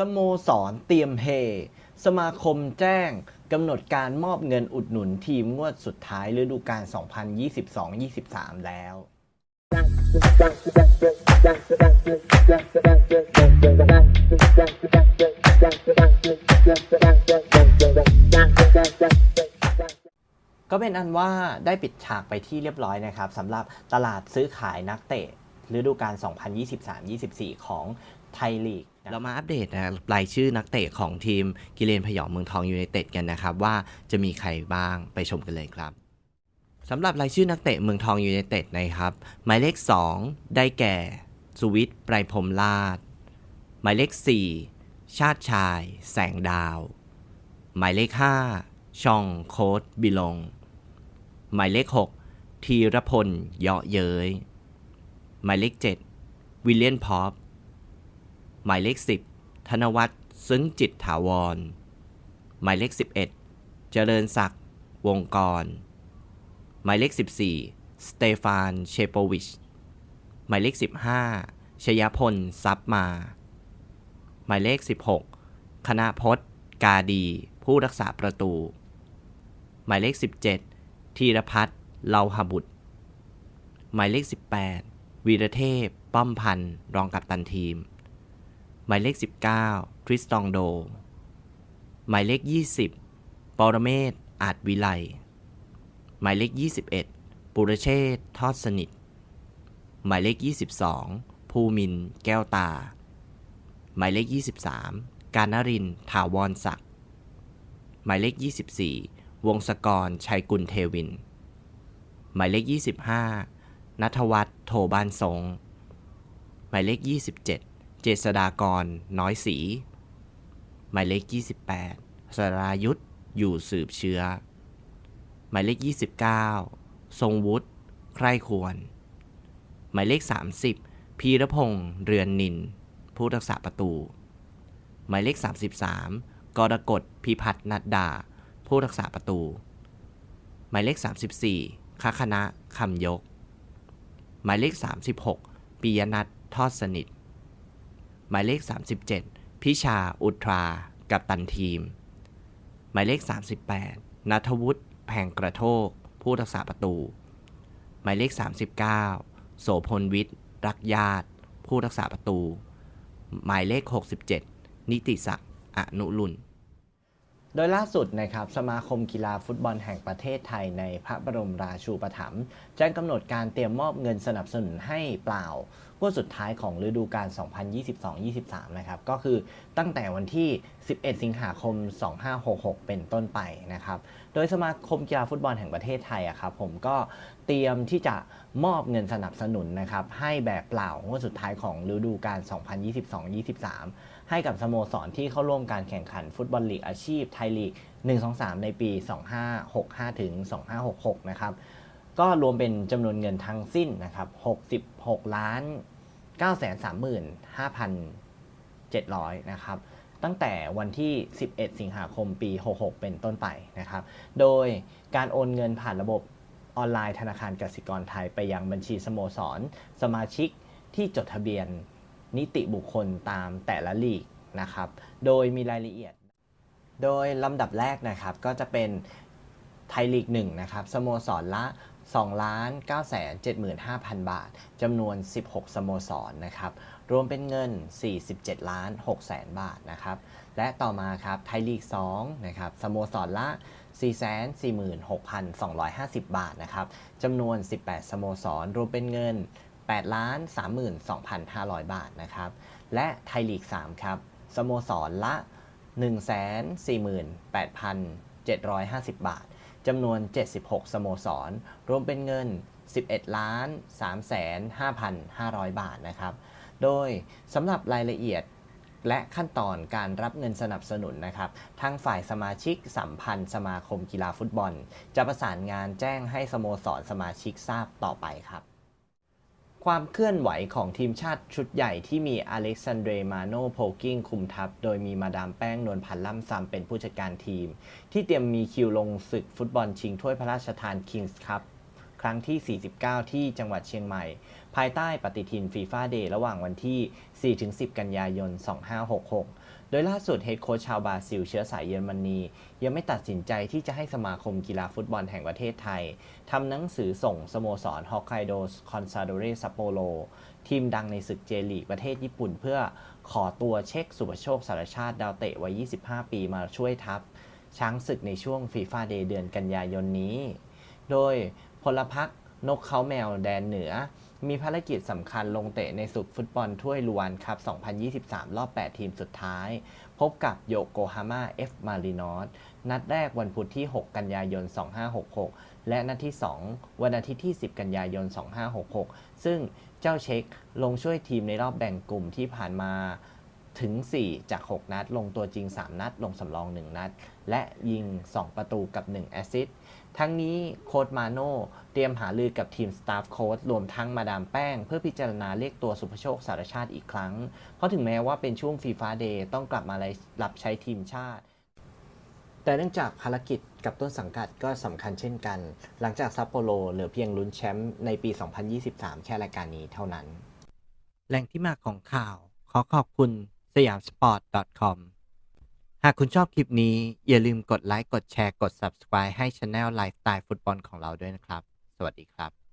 สโมสรเตรียมเฮ สมาคมแจ้งกำหนดการมอบเงินอุดหนุนทีมงวดสุดท้ายฤดูกาล 2022-23 แล้ว ก็เป็นอันว่าได้ปิดฉากไปที่เรียบร้อยนะครับสำหรับตลาดซื้อขายนักเตะฤดูกาล 2023-24 ของ ไทยลีกเรามาอัปเดตนะรายชื่อนักเตะของทีมกิเลนพยองเมืองทองยูไนเต็ดกันนะครับ ว่าจะมีใครบ้างไปชมกันเลยครับสำหรับรายชื่อนักเตะเมืองทองยูไนเต็ดนะครับ หมายเลข 2 ได้แก่ สุวิทย์ไพรพรมลาดหมายเลข 4 ชาติชาย แสงดาว หมายเลข 5 ช่องโค้ดบิลง หมายเลข6ธีรพล เยาะเย้ย หมายเลข 7 วิลเลียนพอป หมายเลข 10 ธนวัฒน์ซึ้งจิตถาวร หมายเลข 11 เจริญศักดิ์วงกร หมายเลข 14 สเตฟานเชโปวิช หมายเลข 15 ชยพลซับมา หมายเลข 16 คณะพจน์กาดี ผู้รักษาประตู หมายเลข 17 ธีรพัฒน์เลาหบุตร หมายเลข 18 วีรเทพ ป้อมพันธ์รองกัปตันทีม หมายเลข 19 ทริสตองโด หมายเลข 20 ปรเมศ อาจวิไล หมายเลข 21 ปุรเชษทอดสนิท หมายเลข 22 ภูมิน แก้วตา หมายเลข 23 การนรินทร์ถาวรศักดิ์ หมายเลข 24 วงศกร ชัยกุลเทวิน หมายเลข 25นัทวัฒน์โทบ้านทรง หมายเลข 27 เจษดากร น้อยสี หมายเลข 28 สรายุทธอยู่สืบเชื้อ หมายเลข 29 ทรงวุฒิใคร่ควร หมายเลข 30 พีรพงษ์เรือนนิน ผู้รักษาประตู หมายเลข 33 กรกฎพิพัฒนัดดา ผู้รักษาประตู หมายเลข 34คคณะคำยก หมายเลข 36ปิยนัททอดสนิท หมายเลข 37 พิชา อุทรา กับตันทีม หมายเลข 38นัทวุฒิแผงกระโทก ผู้รักษาประตู หมายเลข 39 โสพลวิทย์ รักญาติ ผู้รักษาประตู หมายเลข 67 นิติศักดิ์อนุรุณโดยล่าสุดนะครับสมาคมกีฬาฟุตบอลแห่งประเทศไทยในพระบรมราชูปถัมภ์แจ้งกำหนดการเตรียมมอบเงินสนับสนุนให้เปล่างวดสุดท้ายของฤดูกาล 2022-23 นะครับ ก็คือตั้งแต่วันที่ 11 สิงหาคม 2566 เป็นต้นไปนะครับ โดยสมาคมกีฬาฟุตบอลแห่งประเทศไทยอะครับผมก็เตรียมที่จะมอบเงินสนับสนุนนะครับ ให้แบบเปล่างวดสุดท้ายของฤดูกาล 2022-23 ให้กับสโมสรที่เข้าร่วมการแข่งขันฟุตบอลลีกอาชีพไทยลีก 1-2-3 ในปี 2565ถึง2566 นะครับ ก็รวมเป็นจำนวนเงินทั้งสิ้นนะครับ66ล้าน935,700 นะครับ ตั้งแต่วันที่ 11 สิงหาคมปี 66 เป็นต้นไปนะครับ โดยการโอนเงินผ่านระบบออนไลน์ธนาคารกสิกรไทยไปยังบัญชีสโมสร สมาชิกที่จดทะเบียนนิติบุคคลตามแต่ละลีกนะครับ โดยมีรายละเอียด โดยลำดับแรกนะครับก็จะเป็นไทยลีก1นะครับสโมสรละ 2ล้าน9 7 5 0 0 0 บาท จำนวน 16 สโมสรนะครับ รวมเป็นเงิน 47 ล้าน6แสนบาทนะครับ และต่อมาครับไทยลีก2นะครับ สโมสรละ 446,250 บาทนะครับ จำนวน 18 สโมสร รวมเป็นเงิน 8 ล้าน32,500 บาทนะครับ และไทยลีก3ครับ สโมสรละ 148,750 บาท จำนวน 76 สโมสร รวมเป็นเงิน 11 ล้าน3,5,500 บาทนะครับ โดยสำหรับรายละเอียดและขั้นตอนการรับเงินสนับสนุนนะครับ ทางฝ่ายสมาชิกสัมพันธ์สมาคมกีฬาฟุตบอล จะประสานงานแจ้งให้สโมสรสมาชิกทราบต่อไปครับ ความเคลื่อนไหวของทีมชาติชุดใหญ่ที่มีอเล็กซานเดรมาโนโพกิงคุมทัพ โดยมีมาดามแป้งนวลพันธ์ล่ำซำเป็นผู้จัดการทีม ที่เตรียมมีคิวลงศึกฟุตบอลชิงถ้วยพระราชทานคิงส์คัพ ครั้งที่ 49 ที่จังหวัดเชียงใหม่ ภายใต้ปฏิทินฟีฟ่าเดย์ระหว่างวันที่ 4-10 กันยายน 2566 โดยล่าสุดเฮดโค้ชชาวบราซิลเชื้อสายเยอรมนี ยังไม่ตัดสินใจที่จะให้สมาคมกีฬาฟุตบอลแห่งประเทศไทยทำหนังสือส่งสโมสรฮอกไกโดคอนซาโดเรซัปโปโรทีมดังในศึกเจลีกประเทศญี่ปุ่น เพื่อขอตัวเช็คสุปโชคสารชาติดาวเตะวัย 25 ปีมาช่วยทัพช้างศึกในช่วงฟีฟ่าเดย์เดือนกันยายนนี้ โดย พลพักนกเขาแมวแดนเหนือ มีภารกิจสำคัญลงเตะในศึกฟุตบอลถ้วยลวนคัพ 2023 รอบ 8 ทีมสุดท้าย พบกับโยโกฮาม่าเอฟมารินอสนัดแรกวันพุธที่ 6 กันยายน 2566 และนัดที่ 2 วันอาทิตย์ที่ 10 กันยายน 2566 ซึ่งเจ้าเช็คลงช่วยทีมในรอบแบ่งกลุ่มที่ผ่านมา ถึง 4 จาก 6 นัด ลงตัวจริง 3 นัด ลงสำรอง 1 นัด และยิง 2 ประตูกับ 1 แอสซิสต์ทั้งนี้โค้ดมาโน่เตรียมหาลือกับทีมสตาฟโค้ดรวมทั้งมาดามแป้ง เพื่อพิจารณาเรียกตัวสุภโชคสารชาติอีกครั้ง เพราะถึงแม้ว่าเป็นช่วงฟีฟ่าเดย์ต้องกลับมารับใช้ทีมชาติ แต่เนื่องจากภารกิจกับต้นสังกัดก็สำคัญเช่นกัน หลังจากซัปโปโรเหลือเพียงลุ้นแชมป์ในปี 2023 แค่รายการนี้เท่านั้น แหล่งที่มาของข่าว ขอขอบคุณ สยามสปอร์ต .com หากคุณชอบคลิปนี้ อย่าลืมกดไลค์ กดแชร์ กด Subscribe ให้ช anel ไลฟ์สไตล์ฟุตบอลของเราด้วยนะครับ สวัสดีครับ